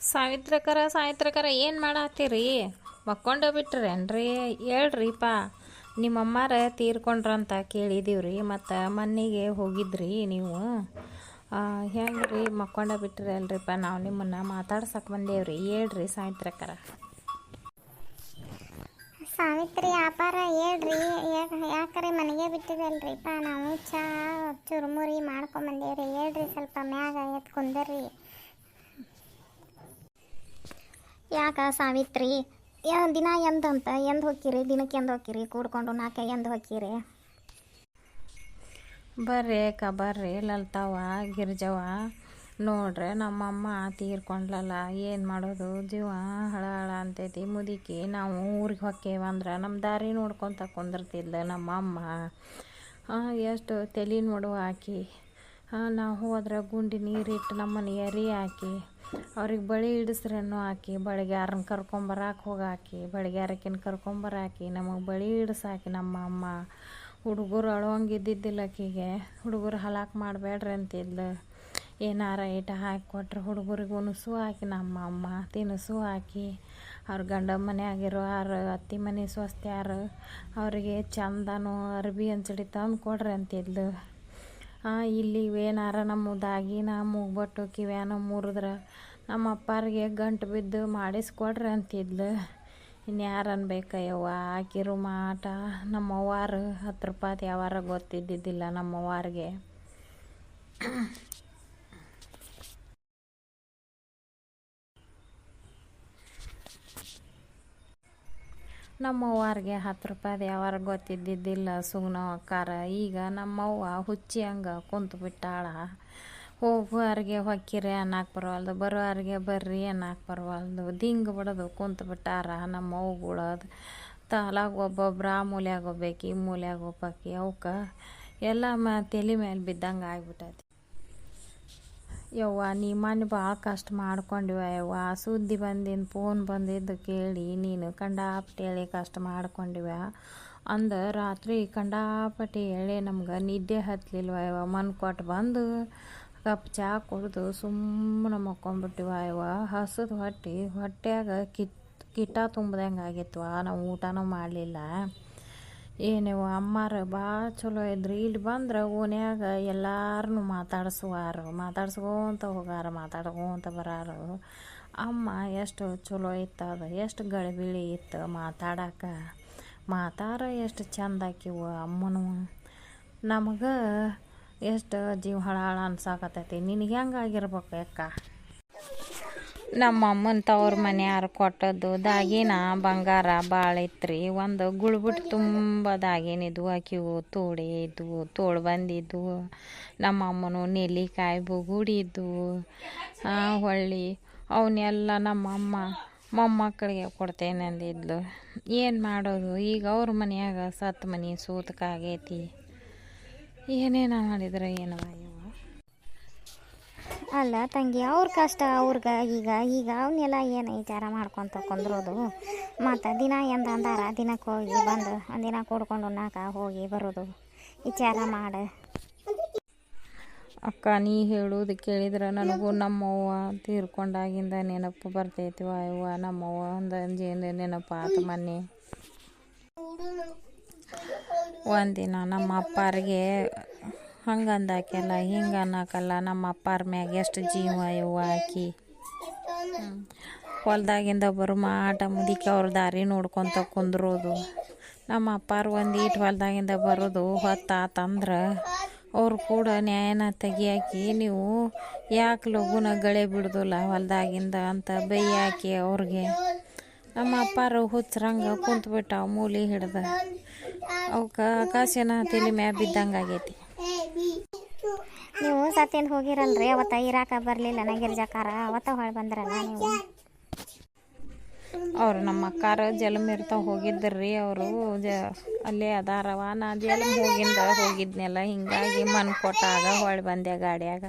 ಸಾವಿತ್ರಕರ ಸಾವಿತ್ರಕರ ಏನು ಮಾಡತ್ತೀರಿ? ಮಕ್ಕೊಂಡ ಬಿಟ್ರೇನ್ರಿ ಹೇಳ್ರಿಪ್ಪ ನಿಮ್ಮಮ್ಮಾರ ತೀರ್ಕೊಂಡ್ರಂತ ಕೇಳಿದೀವ್ರಿ, ಮತ್ತು ಮನೆಗೆ ಹೋಗಿದ್ರಿ ನೀವು. ಹೆಂಗೆ ರೀ ಮಕ್ಕೊಂಡ ಬಿಟ್ರಿ ಅಲ್ರಿಪ್ಪ ನಾವು ನಿಮ್ಮನ್ನು ಮಾತಾಡ್ಸಕ್ಕೆ ಬಂದೇವ್ರಿ. ಹೇಳ್ರಿ ಸಾವಿತ್ರಕರ. ಸಾವಿತ್ರಿ, ವ್ಯಾಪಾರ ಹೇಳ್ರಿ. ಯಾಕ್ರಿ ಮನೆಗೆ ಬಿಟ್ಟಿದ್ದಲ್ರಿಪ್ಪ ನಾವು ಚಾ, ಚುರುಮುರಿ ಮಾಡ್ಕೊಂಬಂದೇವ್ರಿ ಹೇಳ್ರಿ ಸ್ವಲ್ಪ ಮ್ಯಾಗ ಎತ್ಕೊಂಡ್ರಿ ಯಾಕ ಸಾವಿತ್ರಿ? ಯಾ ದಿನ ಎಂದಂತ ಎಂದು ಹೋಗ್ತೀರಿ ದಿನಕ್ಕೆ ಎಂದು ಹೋಗ್ತೀರಿ ಕೂಡ್ಕೊಂಡು ನಾಕೆ ಎಂದು ಹೋಕ್ಕಿರಿ? ಬರ್ರಿ ಅಕ್ಕ, ಬರ್ರಿ. ಲಲ್ತಾವ ಗಿರ್ಜವ್ವ ನೋಡ್ರೆ ನಮ್ಮಮ್ಮ ತೀರ್ಕೊಂಡ್ಲಲ್ಲ, ಏನು ಮಾಡೋದು? ಜೀವ ಹಳ ಹಳ ಅಂತೈತಿ. ಮುದುಕಿ, ನಾವು ಊರಿಗೆ ಹೊಕ್ಕೇವಂದ್ರೆ ನಮ್ಮ ದಾರಿ ನೋಡ್ಕೊತ ಕುಂದಿರ್ತಿದ್ಲು ನಮ್ಮಮ್ಮ. ಎಷ್ಟು ತಲೆ ನೋಡುವ ಹಾಕಿ ನಾವು ಹೋದ್ರೆ ಗುಂಡಿ ನೀರಿಟ್ಟು ನಮ್ಮನ್ನು ಎರಿ ಹಾಕಿ, ಅವ್ರಿಗೆ ಬಳಿ ಇಡಿಸ್ರೇನು ಹಾಕಿ ಬಳಗ್ಯಾರನ್ನ ಕರ್ಕೊಂಬರಾಕೆ ಹೋಗಾಕಿ ಬಳಿಗಾರಕ್ಕಿನ ಕರ್ಕೊಂಬರಾಕಿ ನಮಗೆ ಬಳಿ ಇಡಿಸಾಕಿ ನಮ್ಮ ಅಮ್ಮ. ಹುಡುಗರು ಅಳೋಂಗಿದ್ದಿದ್ದಿಲ್ಲ ಆಕಿಗೆ. ಹುಡುಗರು ಹಲಾಕ್ ಮಾಡಬೇಡ್ರಿ ಅಂತಿದ್ಲು. ಏನಾರ ಐಟ ಹಾಕಿ ಕೊಟ್ರೆ ಹುಡುಗರಿಗೆ ಉಣಸು ಹಾಕಿ ನಮ್ಮ ಅಮ್ಮ, ತಿನಿಸು ಹಾಕಿ. ಅವ್ರ ಗಂಡ ಮನೆಯಾಗಿರೋ ಯಾರು, ಅತ್ತಿ ಮನೆ ಸ್ವಸ್ತ್ಯಾರು, ಅವರಿಗೆ ಚಂದನು ಅರ್ಬಿ ಅಂಚಡಿ ತಂದು ಕೊಡ್ರಿ ಅಂತಿದ್ಲು. ಇಲ್ಲಿ ಇವೇನಾರ ನಮ್ಮ ದಾಗಿನ ಮೂಗ್ಬಟ್ಟು ಕಿವ್ಯಾನ ಮುರಿದ್ರೆ ನಮ್ಮ ಅಪ್ಪಾರಿಗೆ ಗಂಟು ಬಿದ್ದು ಮಾಡಿಸ್ಕೊಡ್ರಿ ಅಂತಿದ್ಲು. ಇನ್ಯಾರು ಯಾರು ಅನ್ಬೇಕಯ್ಯವ್ವ? ಆಕಿರು ಮಾಟ ನಮ್ಮ ಅವ್ವಾರು ಹತ್ತು ರೂಪಾಯಿ ಯಾವಾರ ಗೊತ್ತಿದ್ದಿದ್ದಿಲ್ಲ ನಮ್ಮ ನಮ್ಮವ್ವಾರಿಗೆ ಹತ್ತು ರೂಪಾಯಿ ಯಾವಾರ ಗೊತ್ತಿದ್ದಿದ್ದಿಲ್ಲ ಸುಗ್ನವಕ್ಕಾರ ಈಗ ನಮ್ಮವ್ವ ಹುಚ್ಚಿ ಹಂಗೆ ಕುಂತು ಬಿಟ್ಟಾಳ. ಹೋಗುವಾರಿಗೆ ಹೊಕ್ಕಿರಿ ಅನ್ನಕ್ಕೆ ಬರವಲ್ದು ಬರೋರಿಗೆ ಬರ್ರಿ ಅನ್ನಕ್ಕೆ ಬರವಲ್ದು ದಿಂಗ್ ಬಿಡೋದು ಕುಂತು ಬಿಟ್ಟಾರ ನಮ್ಮ ಅವ್ಗಳದು ತಲಾಗ ಒಬ್ಬೊಬ್ರು ಆ ಮೂಲೆಯಾಗ ಹೋಗ್ಬೇಕು ಈ ಮೂಲ್ಯಾಗ ಹೋಗ್ಬೇಕು ಅವಕ್ಕೆ ಎಲ್ಲ ಮ ತಲೆ ಮೇಲೆ ಬಿದ್ದಂಗೆ ಆಗ್ಬಿಟ್ಟೈತಿ. ಯವ್ವ ನೀ ಮನೆ ಭಾಳ ಕಷ್ಟ ಮಾಡ್ಕೊಂಡಿವ ಯವ್ವ. ಸುದ್ದಿ ಬಂದಿನ ಫೋನ್ ಬಂದಿದ್ದು ಕೇಳಿ, ನೀನು ಕಂಡಾಪಟ್ಟಿ ಹೇಳಿ ಕಷ್ಟ ಮಾಡ್ಕೊಂಡಿವ ಅಂದ ರಾತ್ರಿ ಕಂಡಾಪಟ್ಟಿ ಹೇಳಿ ನಮ್ಗೆ ನಿದ್ದೆ ಹತ್ತಲಿಲ್ವ ಯವ್ವ. ಮನ್ ಕೊಟ್ಟು ಬಂದು ಕಪ್ ಚಹಾ ಕುಡಿದು ಸುಮ್ಮನೆ ಮಕ್ಕೊಂಬಿಟ್ಟಿವ ಯವ್ವ. ಹಸಿದ ಹೊಟ್ಟೆ ಹೊಟ್ಟೆಯಾಗ ಕಿತ್ ಕಿಟ ತುಂಬ್ದಂಗೆ ನಾವು ಊಟನೂ ಮಾಡಲಿಲ್ಲ. ಏನೇವ ಅಮ್ಮಾರ ಭಾಳ ಚಲೋ ಇದ್ರಿ. ಇಲ್ಲಿ ಬಂದ್ರೆ ಓನ್ಯಾಗ ಎಲ್ಲಾರನ್ನು ಮಾತಾಡ್ಸುವಾರು. ಮಾತಾಡ್ಸ್ಕೊಂತ ಹೋಗಾರ, ಮಾತಾಡ್ಕೊಂತ ಬರಾರ. ಅಮ್ಮ ಎಷ್ಟು ಚಲೋ ಇತ್ತು ಅದು. ಎಷ್ಟು ಗಳಿಬಿಳಿ ಇತ್ತು ಮಾತಾಡಕ. ಮಾತಾಡ ಎಷ್ಟು ಚಂದ ಆಕಿವು ಅಮ್ಮನೂ. ನಮಗೆ ಎಷ್ಟು ಜೀವ ಹಳ ಹಳ ಅನ್ಸಾಕತ್ತೈತಿ. ನಿನಗೆ ಹೆಂಗೆ ಆಗಿರ್ಬೇಕು ಯಾಕ ನಮ್ಮ ಅಮ್ಮನ ತವ್ರ ಮನೆಯಾರು ಕೊಟ್ಟದ್ದು ದಾಗಿನ ಬಂಗಾರ ಭಾಳ ಇತ್ರಿ ಒಂದು ಗುಳ್ಬಿಟ್ಟು ತುಂಬ ದಾಗಿನಿದ್ವು ಆಕಿವು ತೋಡೆ ಇದ್ವು, ತೋಳು ಬಂದಿದ್ವು. ನಮ್ಮ ಅಮ್ಮನು ನೆಲ್ಲಿಕಾಯಿ ಬುಗುಡಿದ್ವು ಹೊಳ್ಳಿ. ಅವನ್ನೆಲ್ಲ ನಮ್ಮ ಅಮ್ಮ ಮೊಮ್ಮಕ್ಕಳಿಗೆ ಕೊಡ್ತೇನೆ ಅಂದಿದ್ಲು. ಏನು ಮಾಡೋದು? ಈಗ ಅವ್ರ ಮನೆಯಾಗ ಸತ್ತು ಮನೆ ಸೂತಕಾಗೈತಿ ಏನೇನು ಮಾಡಿದ್ರೆ ಏನವ ಅಲ್ಲ ತಂಗಿ, ಅವ್ರ ಕಷ್ಟ ಅವ್ರಿಗೆ ಈಗ ಈಗ ಅವನ್ನೆಲ್ಲ ಏನು ವಿಚಾರ ಮಾಡ್ಕೊತ ಕುಂದ್ರೋದು ಮತ್ತು ದಿನ ಎಂದ ಅಂದಾರ? ದಿನಕ್ಕೆ ಹೋಗಿ ಬಂದು, ದಿನ ಕೂಡ್ಕೊಂಡು ನಾಕ ಹೋಗಿ ಬರೋದು. ವಿಚಾರ ಮಾಡು. ಅಕ್ಕ, ನೀ ಹೇಳೋದು ಕೇಳಿದ್ರೆ ನನಗೂ ನಮ್ಮವ್ವ ತೀರ್ಕೊಂಡಾಗಿಂದ ನೆನಪು ಬರ್ತೈತಿ. ವಾಯವ್ವ, ನಮ್ಮವ್ವ ಒಂದು ನೆನಪು ಆತು ಮೊನ್ನೆ. ಒಂದಿನ ನಮ್ಮ ಅಪ್ಪಾರಿಗೆ ಹಂಗೆ ಅಂದಾಕೆಲ್ಲ ಹಿಂಗೆ ಅನ್ನಾಕಲ್ಲ ನಮ್ಮ ಅಪ್ಪಾರ ಮ್ಯಾಗ ಎಷ್ಟು ಜೀವ ಇವ ಆಕಿ. ಹೊಲ್ದಾಗಿಂದ ಬರೋ ಮಾಟ ಮುದಿಕೆ ಅವ್ರ ದಾರಿ ನೋಡ್ಕೊತ ಕುಂದ್ರೋದು. ನಮ್ಮ ಅಪ್ಪಾರ ಒಂದು ಈಟ್ ಹೊಲ್ದಾಗಿಂದ ಬರೋದು ಹೊತ್ತಾತಂದ್ರೆ ಅವ್ರು ಕೂಡ ನ್ಯಾಯನ ತೆಗಿಯಾಕಿ ನೀವು ಯಾಕೆ ಲಘುನ ಗಳೆ ಬಿಡ್ದಲ್ಲ ಹೊಲ್ದಾಗಿಂದ ಅಂತ ಬೈಯಾಕಿ ಅವ್ರಿಗೆ. ನಮ್ಮ ಅಪ್ಪಾರು ಹುಚ್ಚರಂಗೆ ಕುಂತ್ಬಿಟ್ಟಾವ ಮೂಲಿ ಹಿಡ್ದು. ಅವಕ್ಕೆ ಆಕಾಶನ ತಲೆ ಮ್ಯಾ ಬಿದ್ದಂಗೆ ಆಗೈತಿ ನೀವು ಸತ್ಯಂದು ಹೋಗಿರಲ್ರಿ, ಅವತ್ತ ಇರಾಕ ಬರಲಿಲ್ಲ, ನಗಿರ್ಜಕಾರ, ಅವತ್ತ ಹೊಳ್ ಬಂದ್ರಲ್ಲ ನೀವು. ಅವ್ರು ನಮ್ಮ ಅಕ್ಕಾರ ಜಲಮ್ ಇರ್ತಾವ ಹೋಗಿದ್ದರ್ರಿ ಅವರು ಜ, ಅಲ್ಲೇ ಅದಾರವ. ನಾ ಜಲಮ್ ಹೋಗಿಂದ ಹೋಗಿದ್ನೆಲ್ಲ, ಹಿಂಗಾಗಿ ಮನ್ ಕೊಟ್ಟಾಗ ಹೊಳ್ ಬಂದೆ ಗಾಡ್ಯಾಗ.